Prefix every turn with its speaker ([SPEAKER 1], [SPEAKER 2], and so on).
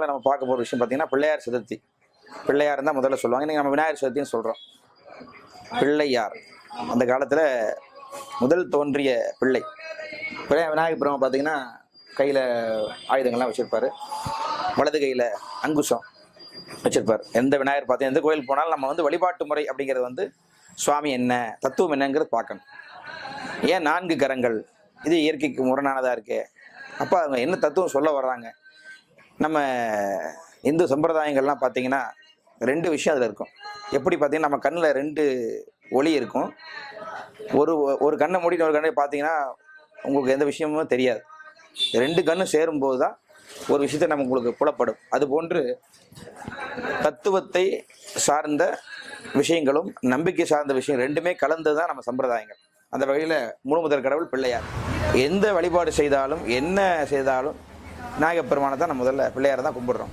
[SPEAKER 1] நம்ம பார்க்க போகிற விஷயம் பார்த்தீங்கன்னா பிள்ளையார் சதுர்த்தி. பிள்ளையார் தான் முதல்ல சொல்லுவாங்க. இன்றைக்கி நம்ம விநாயகர் சதுர்த்தின்னு சொல்கிறோம் பிள்ளையார். அந்த காலத்தில் முதல் தோன்றிய பிள்ளை. பிள்ளை விநாயகர் பெருமா பார்த்தீங்கன்னா கையில் ஆயுதங்கள்லாம் வச்சுருப்பாரு. வலது கையில் அங்குசம் வச்சிருப்பார். எந்த விநாயகர் பார்த்தீங்கன்னா எந்த கோயில் போனாலும் நம்ம வந்து வழிபாட்டு முறை அப்படிங்கிறது வந்து சுவாமி என்ன தத்துவம் என்னங்கிறது பார்க்கணும். ஏன் நான்கு கரங்கள்? இது இயற்கைக்கு முரணானதாக இருக்கே. அப்போ அவங்க என்ன தத்துவம் சொல்ல வர்றாங்க? நம்ம இந்து சம்பிரதாயங்கள்லாம் பார்த்தீங்கன்னா ரெண்டு விஷயம் அதில் இருக்கும். எப்படி பார்த்தீங்கன்னா நம்ம கண்ணில் ரெண்டு ஒளி இருக்கும். ஒரு ஒரு கண்ணை மூடி ஒரு கண்ணை பார்த்தீங்கன்னா உங்களுக்கு எந்த விஷயமும் தெரியாது. ரெண்டு கண்ணும் சேரும்போது தான் ஒரு விஷயத்தை நம்ம உங்களுக்கு புலப்படும். அது போன்று தத்துவத்தை சார்ந்த விஷயங்களும் நம்பிக்கை சார்ந்த விஷயம் ரெண்டுமே கலந்து தான் நம்ம சம்பிரதாயங்கள். அந்த வகையில் முழு முதல் கடவுள் பிள்ளையார். எந்த வழிபாடு செய்தாலும் என்ன செய்தாலும் விநாயகப் பெருமானை தான் நம்ம முதல்ல பிள்ளையாரை தான் கும்பிடுறோம்.